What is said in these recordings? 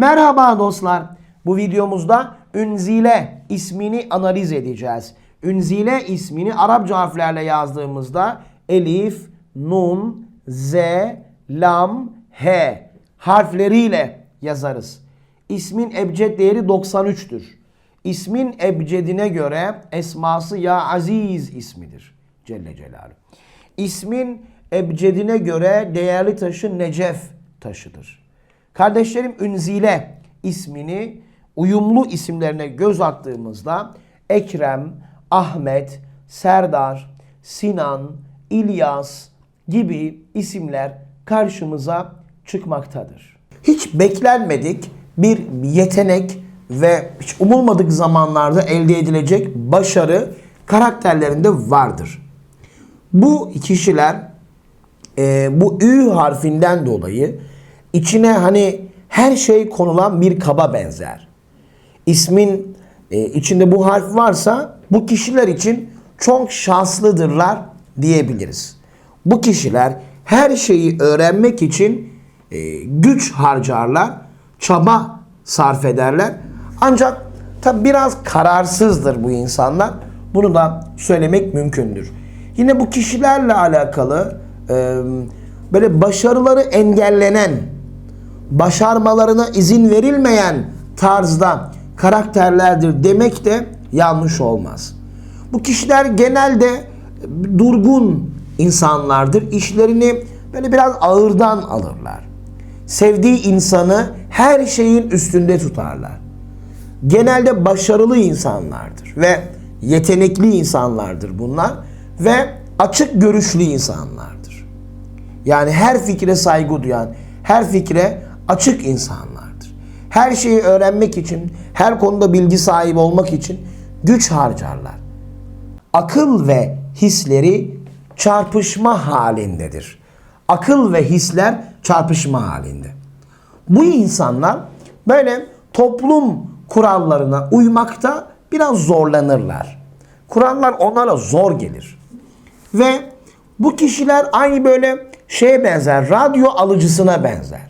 Merhaba dostlar. Bu videomuzda Ünzile ismini analiz edeceğiz. Ünzile ismini Arapça harflerle yazdığımızda Elif, Nun, Z, Lam, H harfleriyle yazarız. İsmin ebced değeri 93'tür. İsmin ebcedine göre esması Ya Aziz ismidir. Celle Celaluhu. İsmin ebcedine göre değerli taşı Necef taşıdır. Kardeşlerim Ünzile ismini uyumlu isimlerine göz attığımızda Ekrem, Ahmet, Serdar, Sinan, İlyas gibi isimler karşımıza çıkmaktadır. Hiç beklenmedik bir yetenek ve hiç umulmadık zamanlarda elde edilecek başarı karakterlerinde vardır. Bu kişiler e, bu Ü harfinden dolayı içine hani her şey konulan bir kaba benzer. İsmin e, içinde bu harf varsa bu kişiler için çok şanslıdırlar diyebiliriz. Bu kişiler her şeyi öğrenmek için e, güç harcarlar, çaba sarf ederler. Ancak tabi biraz kararsızdır bu insanlar. Bunu da söylemek mümkündür. Yine bu kişilerle alakalı e, böyle başarıları engellenen, başarmalarına izin verilmeyen tarzda karakterlerdir demek de yanlış olmaz. Bu kişiler genelde durgun insanlardır. İşlerini böyle biraz ağırdan alırlar. Sevdiği insanı her şeyin üstünde tutarlar. Genelde başarılı insanlardır ve yetenekli insanlardır bunlar ve açık görüşlü insanlardır. Yani her fikre saygı duyan, her fikre açık insanlardır. Her şeyi öğrenmek için, her konuda bilgi sahibi olmak için güç harcarlar. Akıl ve hisleri çarpışma halindedir. Akıl ve hisler çarpışma halinde. Bu insanlar böyle toplum kurallarına uymakta biraz zorlanırlar. Kurallar onlara zor gelir. Ve bu kişiler aynı böyle şeye benzer, radyo alıcısına benzer.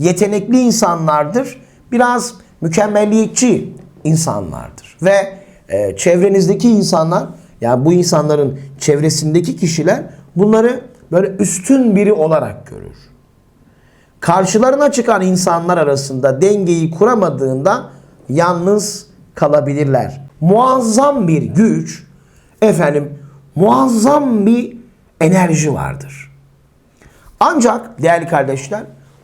yetenekli insanlardır. Biraz mükemmelliyetçi insanlardır. Ve e, çevrenizdeki insanlar, yani bu insanların çevresindeki kişiler bunları böyle üstün biri olarak görür. Karşılarına çıkan insanlar arasında dengeyi kuramadığında yalnız kalabilirler. Muazzam bir güç, efendim muazzam bir enerji vardır. Ancak değerli kardeşler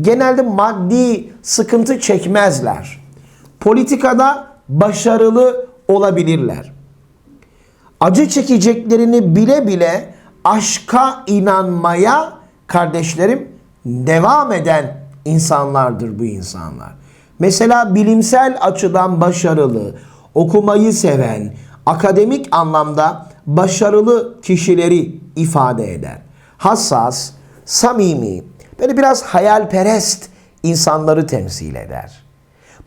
genelde maddi sıkıntı çekmezler. Politikada başarılı olabilirler. Acı çekeceklerini bile bile aşka inanmaya kardeşlerim devam eden insanlardır bu insanlar. Mesela bilimsel açıdan başarılı, okumayı seven, akademik anlamda başarılı kişileri ifade eder. Hassas, samimi, böyle biraz hayalperest insanları temsil eder.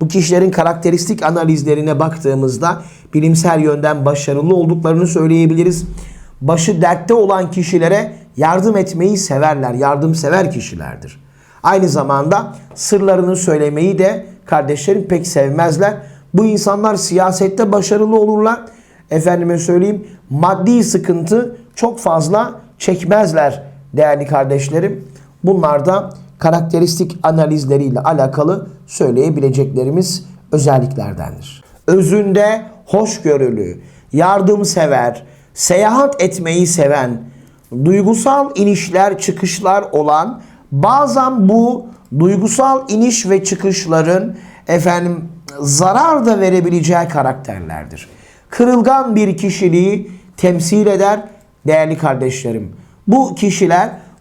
Bu kişilerin karakteristik analizlerine baktığımızda bilimsel yönden başarılı olduklarını söyleyebiliriz. Başı dertte olan kişilere yardım etmeyi severler. Yardımsever kişilerdir. Aynı zamanda sırlarını söylemeyi de kardeşlerim pek sevmezler. Bu insanlar siyasette başarılı olurlar. Efendime söyleyeyim maddi sıkıntı çok fazla çekmezler değerli kardeşlerim. Bunlar da karakteristik analizleriyle alakalı söyleyebileceklerimiz özelliklerdendir. Özünde hoşgörülü, yardımsever, seyahat etmeyi seven, duygusal inişler çıkışlar olan bazen bu duygusal iniş ve çıkışların efendim zarar da verebileceği karakterlerdir. Kırılgan bir kişiliği temsil eder değerli kardeşlerim. Bu kişiler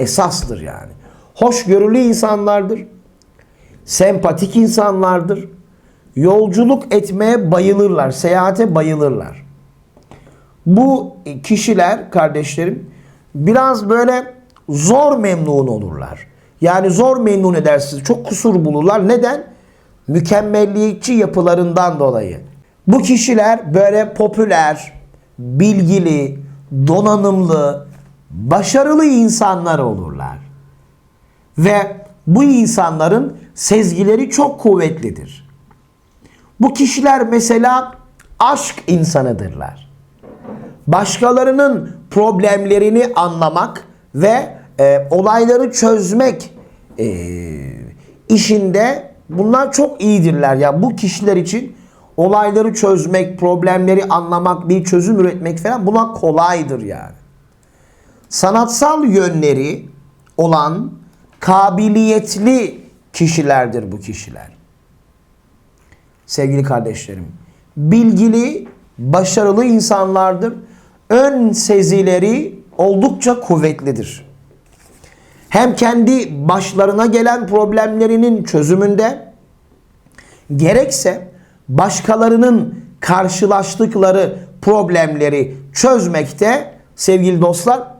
Esastır yani. Hoşgörülü insanlardır. Sempatik insanlardır. Yolculuk etmeye bayılırlar. Seyahate bayılırlar. Bu kişiler kardeşlerim biraz böyle zor memnun olurlar. Yani zor memnun edersiniz. Çok kusur bulurlar. Neden? Mükemmelliyetçi yapılarından dolayı. Bu kişiler böyle popüler, bilgili, donanımlı, başarılı insanlar olurlar. Ve bu insanların sezgileri çok kuvvetlidir. Bu kişiler mesela aşk insanıdırlar. Başkalarının problemlerini anlamak ve e, olayları çözmek e, işinde bunlar çok iyidirler. Ya bu kişiler için olayları çözmek, problemleri anlamak, bir çözüm üretmek falan buna kolaydır yani. Sanatsal yönleri olan kabiliyetli kişilerdir bu kişiler. Sevgili kardeşlerim, bilgili, başarılı insanlardır. Ön sezileri oldukça kuvvetlidir. Hem kendi başlarına gelen problemlerinin çözümünde gerekse başkalarının karşılaştıkları problemleri çözmekte sevgili dostlar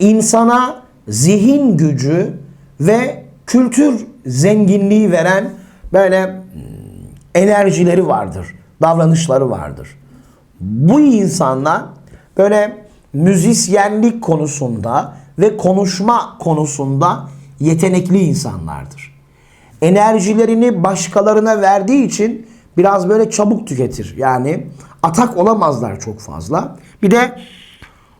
İnsana zihin gücü ve kültür zenginliği veren böyle hmm, enerjileri vardır, davranışları vardır. Bu insanlar böyle müzisyenlik konusunda ve konuşma konusunda yetenekli insanlardır. Enerjilerini başkalarına verdiği için biraz böyle çabuk tüketir. Yani atak olamazlar çok fazla. Bir de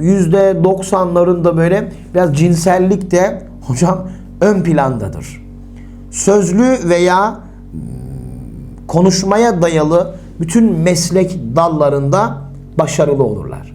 yüzde doksanlarında böyle biraz cinsellik de hocam ön plandadır. Sözlü veya konuşmaya dayalı bütün meslek dallarında başarılı olurlar.